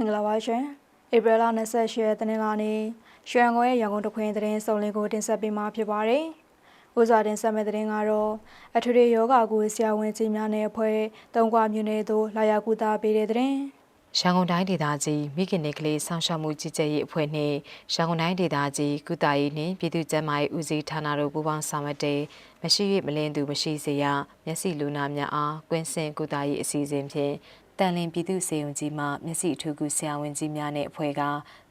င်္ဂလာပါရှင်ဧပြီလ28ရက်တနင်္လာနေ့ရွှေရန်ကုန်ရဲ့ရန်ကုန်တခွင်သတင်းစုံလင်ကိုတင်ဆက်ပေးမှာဖြစ်ပါတယ်။ဥစားတင်ဆက်မဲ့သတင်းကတော့အထွေထွေယောဂကိုဆရာဝန်ကြီးများနဲ့အဖွဲ့တုံးကွာမြို့နယ်သို့လာရောက်ကူတာပေးတဲ့သတင်း။ရန်ကုန်တိုင်းဒေသကြီးမိခင်နေကလေးစောင့်ရှောက်မှုကြီးကြပ်ရေးအဖွဲ့နှင့်ရန်ကုန်တိုင်းဒေသကြီးကုသရေးနှင့်ပြည်သူ့ကျန်းမာရေးဦးစီးဌာနတို့ပူးပေါင်းဆောင်ရွက်တဲ့မရှိ၍မလင်းသူမရှိစေရမျက်စိလူနာများအားကွင်းစင်ကုသရေးအစီအစဉ်ဖြင့် တန်လင်းပြည်သူ့စေယုံကြီးမှမျက်စိအထူးကုဆရာဝန်ကြီးများနဲ့အဖွဲ့က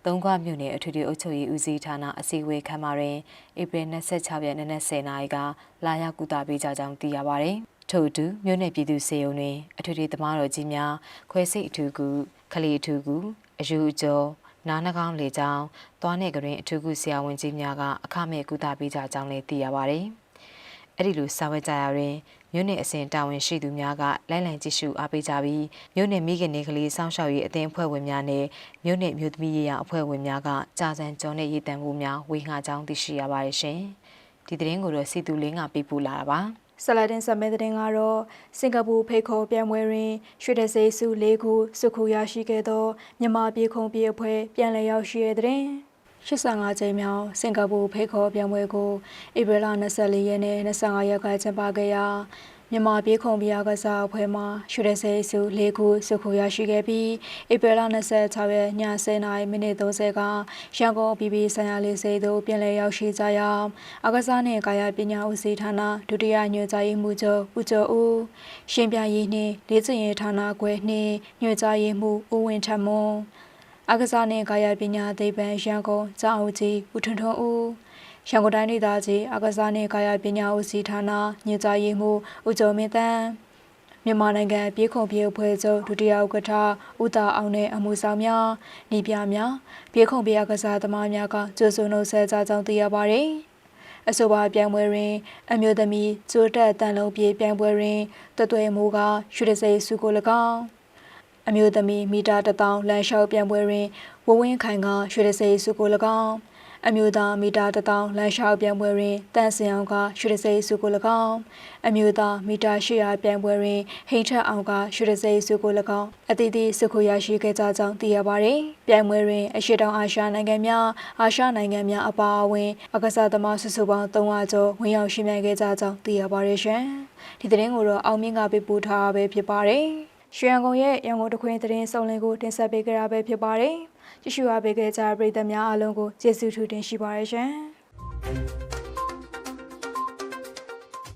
သုံးခွမြို့နယ်အထွေထွေအုပ်ချုပ်ရေးဦးစီးဌာနအစည်းအဝေးခန်းမတွင်ဧပြီ26ရက်နေ့နက်10:00နာရီကလာရောက်ကုသပေးကြကြောင်းသိရပါသည်။ထို့အတူမြို့နယ်ပြည်သူ့စေယုံတွင်အထွေထွေသမားတော်ကြီးများခွဲစိတ်အထူးကုခလီအထူးကုအယူအကျော်နားနှကောင်းလေကြောင်းသွားနေကြရင်အထူးကုဆရာဝန်ကြီးများကအခမဲ့ကုသပေးကြကြောင်းလည်းသိရပါတယ်။အဲ့ဒီလိုစာဝဲကြရရင် မြို့နယ်အစဉ်တာဝန်ရှိသူများကလိုင်းလံကြည့်ရှုအားပေးကြပြီးမြို့နယ်မိခင်နေကလေးစောင့်ရှောက်ရေးအသင်းအဖွဲ့ဝင်များနဲ့မြို့နယ်မြို့သမီးရေးရာအဖွဲ့ဝင်များကကြာစံကျော်နဲ့ရည်တံမှုများဝေငှကြောင်းသိရှိရပါတယ်ရှင်။ဒီသတင်းကိုတော့စီတူလင်းကပေးပို့လာတာပါ။ဆလာတင်ဆက်မဲ့တဲ့ကတော့စင်ကာပူဖိတ်ခေါ်ပြန်ပွဲတွင်ရွှေတစိစု၄ခုစုခုရရှိခဲ့သောမြန်မာပြည်ခုံပြည်အဖွဲ့ပြန်လည်ရောက်ရှိတဲ့တဲ့ 85ကြိမ်မြောက်စင်ကာပူဖိတ်ခေါ်ပြန်ပွဲကိုဧပြီလ24ရက်နေ့25ရက်ကကျင်းပခဲ့ရာမြန်မာပြည်ခုံပြည်ကစားအဖွဲ့မှရွှေတစိစု၄ခုစုခုရရှိခဲ့ပြီးဧပြီလ26ရက်ည10:30မိနစ်30ကရန်ကုန်ပြည်ပြည်ဆိုင်ရာလေးစိတ်သို့ပြန်လည်ရောက်ရှိကြရာအကစားနှင့်ကာယပညာဦးစီးဌာနဒုတိယညွှန်ကြားရေးမှူးချုပ်ဦးကျော်ဦးရှင်ပြရေးနှင့်လေ့ကျင့်ရေးဌာနခွဲနှင့်ညွှန်ကြားရေးမှူးဦးဝင်းထမွန် အကစားနှင့်ကာယပညာသိပ္ပံရန်ကုန်ကျောင်းဦးကြီးဦးထွန်းထွန်းဦးရန်ကုန်တိုင်းဒေသကြီးအကစားနှင့်ကာယပညာဦးစီးဌာနညွှန်ကြားရေးမှူးဦးကျော်မင်းတန်းမြန်မာနိုင်ငံပြည်ခုံပြည်အဖွဲ့ချုပ်ဒုတိယဥက္ကဋ္ဌဦးတာအောင်နဲ့အမှုဆောင်များညီပြများပြည်ခုံပြည်ကစားသမားများကကျေးဇူးနှုတ်ဆက်ကြကြောင်းသိရပါတယ်။အဆိုပါပြိုင်ပွဲတွင် အမျိုးသမီးကျိုးတက်တန်လုံးပြေပြိုင်ပွဲတွင်တွတ်သွဲမှုကရွှေတစိစုကို၎င်း အမျိုးသမီးမီတာ1000လမ်းလျှောက်ပြိုင်ပွဲတွင်ဝဝင်းခိုင်ကရွှေတစိစုကို၎င်းအမျိုးသားမီတာ1000လမ်းလျှောက်ပြိုင်ပွဲတွင်တန်စင်အောင်ကရွှေတစိစုကို၎င်းအမျိုးသားမီတာ800ပြိုင်ပွဲတွင်ဟိန်ထက်အောင်ကရွှေတစိစုကို၎င်းအသီးသီးစုခုရရှိခဲ့ကြကြောင်းသိရပါသည်။ပြိုင်ပွဲတွင်အရှိတောင်အာရှနိုင်ငံများအာရှနိုင်ငံများအပါအဝင်အကစားသမားစုစုပေါင်း300ကျော်ဝင်ရောက်ရှိမြခဲ့ကြကြောင်းသိရပါတယ်ရှင်။ဒီသတင်းကိုတော့အောင်မြင့်ကပေးပို့ထားတာပဲဖြစ်ပါတယ်။ ရွှေရန်ကုန်ရဲ့ရန်ကုန်တခွင်သတင်းစုံလင်ကိုတင်ဆက်ပေးကြတာပဲဖြစ်ပါတယ်။ကြည့်ရှုအားပေးခဲ့ကြတဲ့ပရိသတ်များအားလုံးကိုကျေးဇူးထူးတင်ရှိပါရရှင်။